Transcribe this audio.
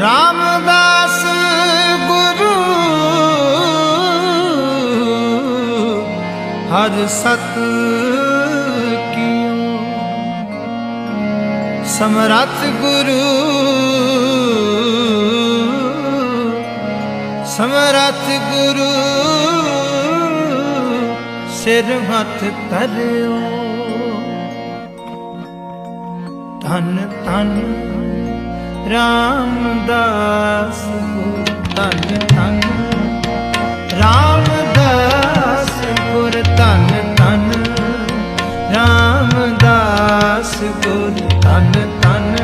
ਰਾਮਦਾਸ ਗੁਰੂ ਹਰ ਸਤ ਕੀਓ। ਸਮਰੱਥ ਗੁਰੂ ਸਮਰੱਥ ਗੁਰੂ ਸਿਰ ਹੱਥ ਧਰਿਓ। ਧੰਨ ਧੰਨ ਰਾਮਦਾਸ ਗੁਰ ਧਨ ਧਨ। ਰਾਮਦਾਸ ਗੁਰ ਧਨ ਧਨ। ਰਾਮਦਾਸ ਗੁਰ ਧਨ ਧਨ।